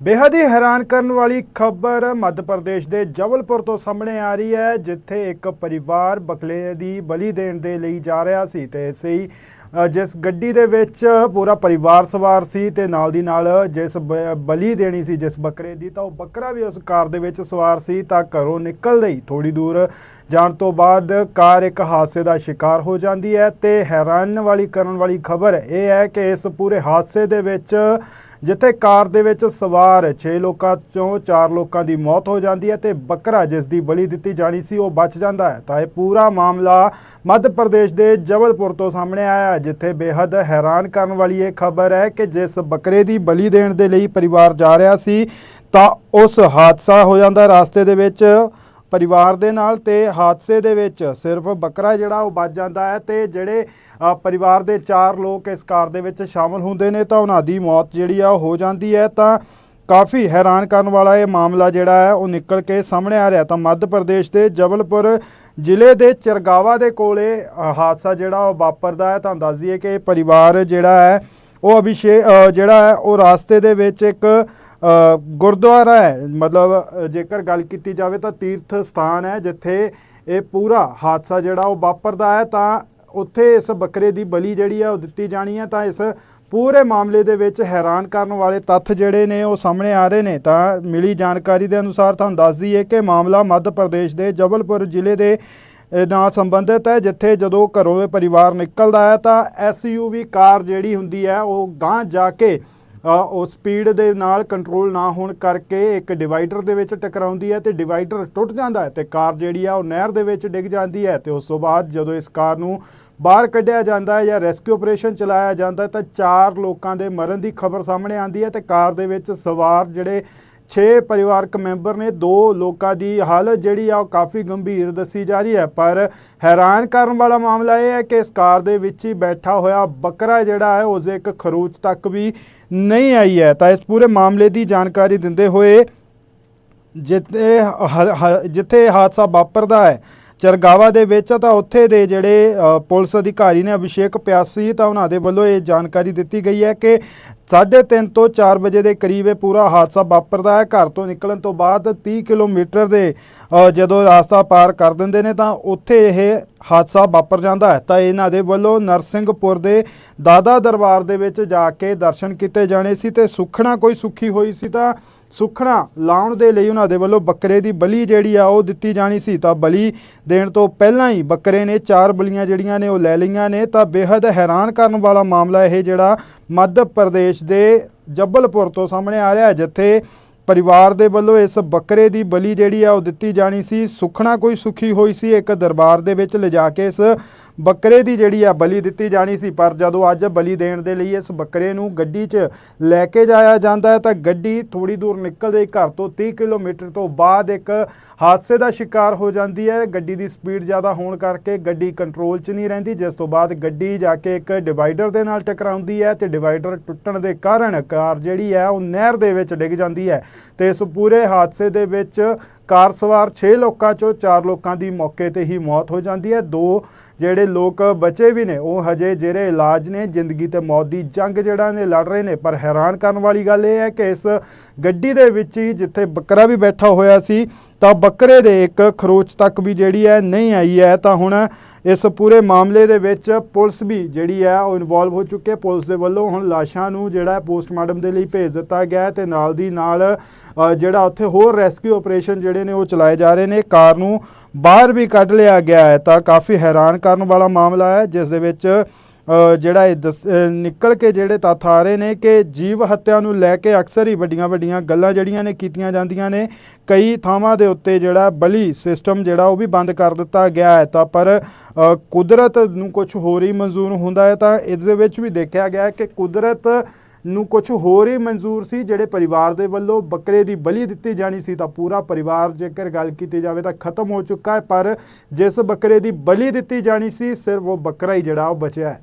ਬੇਹੱਦ ਹੀ ਹੈਰਾਨ ਕਰਨ ਵਾਲੀ ਖਬਰ ਮੱਧ ਪ੍ਰਦੇਸ਼ ਦੇ ਜਬਲਪੁਰ ਤੋਂ ਸਾਹਮਣੇ ਆ ਰਹੀ ਹੈ, ਜਿੱਥੇ ਇੱਕ ਪਰਿਵਾਰ ਬਕਲੇ ਦੀ ਬਲੀ ਦੇਣ ਦੇ ਲਈ ਜਾ ਰਿਹਾ ਸੀ ਤੇ ਇਸੇ ਜਿਸ ਗੱਡੀ ਦੇ ਵਿੱਚ ਪੂਰਾ ਪਰਿਵਾਰ ਸਵਾਰ ਸੀ ਤੇ ਨਾਲ ਦੀ ਨਾਲ ਜਿਸ ਬ- ਬਲੀ ਦੇਣੀ ਸੀ ਜਿਸ ਬੱਕਰੇ ਦੀ, ਤਾਂ ਉਹ ਬੱਕਰਾ ਵੀ ਉਸ ਕਾਰ ਦੇ ਵਿੱਚ ਸਵਾਰ ਸੀ, ਤਾਂ ਘਰੋਂ ਨਿਕਲਦੇ ਹੀ ਥੋੜੀ ਦੂਰ ਜਾਣ ਤੋਂ ਬਾਅਦ ਕਾਰ ਇੱਕ ਹਾਦਸੇ ਦਾ ਸ਼ਿਕਾਰ ਹੋ ਜਾਂਦੀ ਹੈ ਤੇ ਹੈਰਾਨ ਵਾਲੀ ਕਰਨ ਵਾਲੀ ਖਬਰ ਇਹ ਹੈ ਕਿ ਇਸ ਪੂਰੇ ਹਾਦਸੇ ਦੇ ਵਿੱਚ ਜਿੱਥੇ ਕਾਰ ਦੇ ਵਿੱਚ ਸਵਾਰ 6 ਲੋਕਾਂ ਚੋਂ 4 ਲੋਕਾਂ ਦੀ ਮੌਤ ਹੋ ਜਾਂਦੀ ਹੈ ਤੇ ਬੱਕਰਾ ਜਿਸ ਦੀ ਬਲੀ ਦਿੱਤੀ ਜਾਣੀ ਸੀ ਉਹ ਬਚ ਜਾਂਦਾ ਹੈ। ਤਾਂ ਇਹ ਪੂਰਾ ਮਾਮਲਾ ਮੱਧ ਪ੍ਰਦੇਸ਼ ਦੇ ਜਬਲਪੁਰ ਤੋਂ ਸਾਹਮਣੇ ਆਇਆ ਜਿੱਥੇ ਬੇहद ਹੈਰਾਨ ਕਰਨ ਵਾਲੀ ਇਹ ਖਬਰ ਹੈ ਕਿ ਜਿਸ ਬੱਕਰੇ ਦੀ ਬਲੀ ਦੇਣ ਦੇ ਲਈ ਪਰਿਵਾਰ ਜਾ ਰਿਹਾ ਸੀ, ਤਾਂ ਉਸ ਹਾਦਸਾ ਹੋ ਜਾਂਦਾ ਰਸਤੇ ਦੇ ਵਿੱਚ ਪਰਿਵਾਰ ਦੇ ਨਾਲ ਤੇ ਹਾਦਸੇ ਦੇ ਵਿੱਚ ਸਿਰਫ ਬੱਕਰਾ ਜਿਹੜਾ ਉਹ ਬਚ ਜਾਂਦਾ ਹੈ ਤੇ ਜਿਹੜੇ ਪਰਿਵਾਰ ਦੇ ਚਾਰ ਲੋਕ ਇਸ ਕਾਰ ਦੇ ਵਿੱਚ ਸ਼ਾਮਲ ਹੁੰਦੇ ਨੇ ਤਾਂ ਉਹਨਾਂ ਦੀ ਮੌਤ ਜਿਹੜੀ ਆ ਉਹ ਹੋ ਜਾਂਦੀ ਹੈ ਤਾਂ ਕਾਫੀ ਹੈਰਾਨ ਕਰਨ ਵਾਲਾ ਇਹ ਮਾਮਲਾ ਜਿਹੜਾ ਹੈ ਉਹ ਨਿਕਲ ਕੇ ਸਾਹਮਣੇ ਆ ਰਿਹਾ ਤਾਂ ਮੱਧ ਪ੍ਰਦੇਸ਼ ਦੇ ਜਬਲਪੁਰ ਜ਼ਿਲ੍ਹੇ ਦੇ ਚਰਗਾਵਾ ਦੇ ਕੋਲੇ ਅ, ਹਾਦਸਾ ਜਿਹੜਾ ਉਹ ਵਾਪਰਦਾ ਹੈ। ਤਾਂ ਦੱਸ ਦਈਏ ਕਿ ਇਹ ਪਰਿਵਾਰ ਜਿਹੜਾ ਹੈ ਉਹ ਅਭਿਸ਼ੇਕ ਜਿਹੜਾ ਹੈ ਉਹ ਰਾਸਤੇ ਦੇ ਵਿੱਚ ਇੱਕ ਗੁਰਦੁਆਰਾ ਹੈ। ਮਤਲਬ ਜੇਕਰ ਗੱਲ ਕੀਤੀ ਜਾਵੇ ਤਾਂ ਤੀਰਥ ਸਥਾਨ ਹੈ ਜਿੱਥੇ ਇਹ ਪੂਰਾ ਹਾਦਸਾ ਜਿਹੜਾ ਉਹ ਵਾਪਰਦਾ ਹੈ, ਤਾਂ ਉੱਥੇ ਇਸ ਬੱਕਰੇ ਦੀ ਬਲੀ ਜਿਹੜੀ ਹੈ ਉਹ ਦਿੱਤੀ ਜਾਣੀ ਹੈ। ਤਾਂ ਇਸ ਪੂਰੇ ਮਾਮਲੇ ਦੇ ਵਿੱਚ ਹੈਰਾਨ ਕਰਨ ਵਾਲੇ ਤੱਥ ਜਿਹੜੇ ਨੇ ਉਹ ਸਾਹਮਣੇ ਆ ਰਹੇ ਨੇ। ਤਾਂ ਮਿਲੀ ਜਾਣਕਾਰੀ ਦੇ ਅਨੁਸਾਰ ਤੁਹਾਨੂੰ ਦੱਸ ਦਈਏ ਕਿ ਮਾਮਲਾ ਮੱਧ ਪ੍ਰਦੇਸ਼ ਦੇ ਜਬਲਪੁਰ ਜ਼ਿਲ੍ਹੇ ਦੇ ਨਾਲ ਸੰਬੰਧਿਤ ਹੈ, ਜਿੱਥੇ ਜਦੋਂ ਘਰੋਂ ਇਹ ਪਰਿਵਾਰ ਨਿਕਲਦਾ ਹੈ, ਤਾਂ ਐਸਯੂਵੀ ਕਾਰ ਜਿਹੜੀ ਹੁੰਦੀ ਹੈ ਉਹ ਗਾਂਹ ਜਾ ਕੇ ਉਹ ਸਪੀਡ ਦੇ ਨਾਲ ਕੰਟਰੋਲ ਨਾ ਹੋਣ ਕਰਕੇ ਇੱਕ ਡਿਵਾਈਡਰ ਦੇ ਵਿੱਚ ਟਕਰਾਉਂਦੀ ਹੈ ਤੇ ਡਿਵਾਈਡਰ ਟੁੱਟ ਜਾਂਦਾ ਹੈ ਤੇ ਕਾਰ ਜਿਹੜੀ ਆ, ਉਹ ਨਹਿਰ ਦੇ ਵਿੱਚ ਡਿੱਗ ਜਾਂਦੀ ਹੈ ਤੇ ਉਸ ਤੋਂ ਬਾਅਦ ਜਦੋਂ ਇਸ ਕਾਰ ਨੂੰ ਬਾਹਰ ਕੱਢਿਆ ਜਾਂਦਾ ਹੈ ਜਾਂ ਰੈਸਕਿਊ ਆਪਰੇਸ਼ਨ ਚਲਾਇਆ ਜਾਂਦਾ ਤਾਂ ਚਾਰ ਲੋਕਾਂ ਦੇ ਮਰਨ ਦੀ ਖਬਰ ਸਾਹਮਣੇ ਆਉਂਦੀ ਹੈ ਤੇ ਕਾਰ ਦੇ ਵਿੱਚ ਸਵਾਰ ਜਿਹੜੇ 6 ਪਰਿਵਾਰਕ ਮੈਂਬਰ ਨੇ ਦੋ ਲੋਕਾਂ ਦੀ ਹਾਲਤ ਜਿਹੜੀ ਆ ਉਹ ਕਾਫੀ ਗੰਭੀਰ ਦੱਸੀ ਜਾ ਰਹੀ ਹੈ। ਪਰ ਹੈਰਾਨ ਕਰਨ ਵਾਲਾ ਮਾਮਲਾ ਇਹ ਹੈ ਕਿ ਇਸ ਕਾਰ ਦੇ ਵਿੱਚ ਹੀ ਬੈਠਾ ਹੋਇਆ ਬੱਕਰਾ ਜਿਹੜਾ ਹੈ, ਉਸ ਦੇ ਇੱਕ ਖਰੂਚ ਤੱਕ ਵੀ ਨਹੀਂ ਆਈ ਹੈ। ਤਾਂ ਇਸ ਪੂਰੇ ਮਾਮਲੇ ਦੀ ਜਾਣਕਾਰੀ ਦਿੰਦੇ ਹੋਏ ਜਿੱਥੇ ਹ- ਜਿੱਥੇ ਇਹ ਹਾਦਸਾ ਵਾਪਰਦਾ ਹੈ, ਚਰਗਾਵਾ ਦੇ ਵਿੱਚ, ਤਾਂ ਉੱਥੇ ਦੇ ਜਿਹੜੇ ਪੁਲਿਸ ਅਧਿਕਾਰੀ ਨੇ ਅਭਿਸ਼ੇਕ ਪਿਆਸੀ, ਤਾਂ ਉਹਨਾਂ ਦੇ ਵੱਲੋਂ ਇਹ ਜਾਣਕਾਰੀ ਦਿੱਤੀ ਗਈ ਹੈ ਕਿ 3:30 ਤੋਂ 4 ਵਜੇ ਦੇ ਕਰੀਬ ਇਹ ਪੂਰਾ ਹਾਦਸਾ ਵਾਪਰਦਾ ਹੈ। ਘਰ ਤੋਂ ਨਿਕਲਣ ਤੋਂ ਬਾਅਦ 30 ਕਿਲੋਮੀਟਰ ਦੇ ਜਦੋਂ ਰਾਸਤਾ ਪਾਰ ਕਰ ਦਿੰਦੇ ਨੇ, ਤਾਂ ਉੱਥੇ ਇਹ ਹਾਦਸਾ ਵਾਪਰ ਜਾਂਦਾ ਹੈ। ਤਾਂ ਇਹਨਾਂ ਦੇ ਵੱਲੋਂ ਨਰਸਿੰਘਪੁਰ ਦੇ ਦਾਦਾ ਦਰਬਾਰ ਦੇ ਵਿੱਚ ਜਾ ਕੇ ਦਰਸ਼ਨ ਕੀਤੇ ਜਾਣੇ ਸੀ ਤੇ ਸੁਖਣਾ ਕੋਈ ਸੁਖੀ ਹੋਈ ਸੀ ਤਾਂ ਸੁਖਣਾ ਲਾਉਣ ਦੇ ਲਈ ਉਹਨਾਂ ਦੇ ਵੱਲੋਂ ਬੱਕਰੇ ਦੀ ਬਲੀ ਜਿਹੜੀ ਆ ਉਹ ਦਿੱਤੀ ਜਾਣੀ ਸੀ। ਤਾਂ ਬਲੀ ਦੇਣ ਤੋਂ ਪਹਿਲਾਂ ਹੀ ਬੱਕਰੇ ਨੇ ਚਾਰ ਬਲੀਆਂ ਜਿਹੜੀਆਂ ਨੇ ਉਹ ਲੈ ਲਈਆਂ ਨੇ। ਤਾਂ ਬੇहद ਹੈਰਾਨ ਕਰਨ ਵਾਲਾ ਮਾਮਲਾ ਇਹ ਜਿਹੜਾ ਮੱਧ ਪ੍ਰਦੇਸ਼ ਦੇ ਜਬਲਪੁਰ ਤੋਂ ਸਾਹਮਣੇ ਆ ਰਿਹਾ ਜਿੱਥੇ ਪਰਿਵਾਰ ਦੇ ਵੱਲੋਂ ਇਸ ਬੱਕਰੇ ਦੀ ਬਲੀ ਜਿਹੜੀ ਆ ਉਹ ਦਿੱਤੀ ਜਾਣੀ ਸੀ। ਸੁਖਣਾ ਕੋਈ ਸੁਖੀ ਹੋਈ ਸੀ ਇੱਕ ਦਰਬਾਰ ਦੇ ਵਿੱਚ ਲਿਜਾ ਕੇ ਇਸ ਬੱਕਰੇ ਦੀ ਜਿਹੜੀ ਆ ਬਲੀ ਦਿੱਤੀ ਜਾਣੀ ਸੀ, ਪਰ ਜਦੋਂ ਅੱਜ ਬਲੀ ਦੇਣ ਦੇ ਲਈ ਇਸ ਬੱਕਰੇ ਨੂੰ ਗੱਡੀ 'ਚ ਲੈ ਕੇ ਜਾਇਆ ਜਾਂਦਾ ਹੈ, ਤਾਂ ਗੱਡੀ ਥੋੜੀ ਦੂਰ ਨਿਕਲਦੇ ਘਰ ਤੋਂ 30 ਕਿਲੋਮੀਟਰ ਤੋਂ ਬਾਅਦ ਇੱਕ ਹਾਦਸੇ ਦਾ ਸ਼ਿਕਾਰ ਹੋ ਜਾਂਦੀ ਹੈ। ਗੱਡੀ ਦੀ ਸਪੀਡ ਜ਼ਿਆਦਾ ਹੋਣ ਕਰਕੇ ਗੱਡੀ ਕੰਟਰੋਲ 'ਚ ਨਹੀਂ ਰਹਿੰਦੀ, ਜਿਸ ਤੋਂ ਬਾਅਦ ਗੱਡੀ ਜਾ ਕੇ ਇੱਕ ਡਿਵਾਈਡਰ ਦੇ ਨਾਲ ਟਕਰਾਉਂਦੀ ਹੈ ਤੇ ਡਿਵਾਈਡਰ ਟੁੱਟਣ ਦੇ ਕਾਰਨ ਕਾਰ ਜਿਹੜੀ ਹੈ, ਉਹ ਨਹਿਰ ਦੇ ਵਿੱਚ ਡਿੱਗ ਜਾਂਦੀ ਹੈ ਤੇ ਇਸ ਪੂਰੇ ਹਾਦਸੇ ਦੇ ਵਿੱਚ ਕਾਰ ਸਵਾਰ 6 ਲੋਕਾਂ ਚੋਂ 4 ਲੋਕਾਂ ਦੀ ਮੌਕੇ ਤੇ ਹੀ ਮੌਤ ਹੋ ਜਾਂਦੀ ਹੈ। ਦੋ ਜਿਹੜੇ ਲੋਕ ਬਚੇ ਵੀ ਨੇ, ਉਹ ਹਜੇ ਜਿਹੜੇ ਇਲਾਜ ਨੇ, ਜ਼ਿੰਦਗੀ ਤੇ ਮੌਤ ਦੀ ਜੰਗ ਜਿਹੜਾ ਨੇ ਲੜ ਰਹੇ ਨੇ, ਪਰ ਹੈਰਾਨ ਕਰਨ ਵਾਲੀ ਗੱਲ ਇਹ ਹੈ ਕਿ ਇਸ ਗੱਡੀ ਦੇ ਵਿੱਚ ਹੀ ਜਿੱਥੇ ਬੱਕਰਾ ਵੀ ਬੈਠਾ ਹੋਇਆ ਸੀ ਤਾਂ ਬੱਕਰੇ ਦੇ ਇੱਕ ਖਰੋਚ ਤੱਕ ਵੀ ਜਿਹੜੀ ਹੈ ਨਹੀਂ ਆਈ ਹੈ। ਤਾਂ ਹੁਣ ਇਸ ਪੂਰੇ ਮਾਮਲੇ ਦੇ ਵਿੱਚ ਪੁਲਿਸ ਵੀ ਜਿਹੜੀ ਹੈ ਉਹ ਇਨਵੋਲਵ ਹੋ ਚੁੱਕੀ ਹੈ। ਪੁਲਿਸ ਦੇ ਵੱਲੋਂ ਹੁਣ ਲਾਸ਼ਾਂ ਨੂੰ ਜਿਹੜਾ ਹੈ ਪੋਸਟਮਾਰਟਮ ਦੇ ਲਈ ਭੇਜ ਦਿੱਤਾ ਗਿਆ ਹੈ ਤੇ ਨਾਲ ਦੀ ਨਾਲ ਜਿਹੜਾ ਉੱਥੇ ਹੋਰ ਰੈਸਕਿਊ ਆਪਰੇਸ਼ਨ ਜਿਹੜੇ ਨੇ ਉਹ ਚਲਾਏ ਜਾ ਰਹੇ ਨੇ। ਕਾਰ ਨੂੰ ਬਾਹਰ ਵੀ ਕੱਢ ਲਿਆ ਗਿਆ ਹੈ। ਤਾਂ ਕਾਫੀ ਹੈਰਾਨ ਕਰਨ ਵਾਲਾ ਮਾਮਲਾ ਹੈ, ਜਿਸ ਦੇ ਵਿੱਚ ਜਿਹੜਾ ਇਹ ਦੱਸ- ਨਿਕਲ ਕੇ ਜਿਹੜੇ ਤੱਥ ਆ ਰਹੇ ਨੇ ਕਿ ਜੀਵ ਹੱਤਿਆ ਨੂੰ ਲੈ ਕੇ ਅਕਸਰ ਹੀ ਵੱਡੀਆਂ ਵੱਡੀਆਂ ਗੱਲਾਂ ਜਿਹੜੀਆਂ ਨੇ ਕੀਤੀਆਂ ਜਾਂਦੀਆਂ ਨੇ। ਕਈ ਥਾਵਾਂ ਦੇ ਉੱਤੇ ਜਿਹੜਾ ਬਲੀ ਸਿਸਟਮ ਜਿਹੜਾ ਉਹ ਵੀ ਬੰਦ ਕਰ ਦਿੱਤਾ ਗਿਆ ਹੈ। ਤਾਂ ਪਰ ਕੁਦਰਤ ਨੂੰ ਕੁਝ ਹੋਰ ਹੀ ਮਨਜ਼ੂਰ ਹੁੰਦਾ ਹੈ। ਤਾਂ ਇਸ ਦੇ ਵਿੱਚ ਵੀ ਦੇਖਿਆ ਗਿਆ ਹੈ ਕਿ ਕੁਦਰਤ ਨੂੰ ਕੁਝ ਹੋਰ ਹੀ ਮਨਜ਼ੂਰ ਸੀ। ਜਿਹੜੇ ਪਰਿਵਾਰ ਦੇ ਵੱਲੋਂ ਬੱਕਰੇ ਦੀ ਬਲੀ ਦਿੱਤੀ ਜਾਣੀ ਸੀ, ਤਾਂ ਪੂਰਾ ਪਰਿਵਾਰ ਜੇਕਰ ਗੱਲ ਕੀਤੀ ਜਾਵੇ ਤਾਂ ਖਤਮ ਹੋ ਚੁੱਕਾ ਹੈ। ਪਰ ਜਿਸ ਬੱਕਰੇ ਦੀ ਬਲੀ ਦਿੱਤੀ ਜਾਣੀ ਸੀ, ਸਿਰਫ ਉਹ ਬੱਕਰਾ ਹੀ ਜਿਹੜਾ ਉਹ ਬਚਿਆ ਹੈ।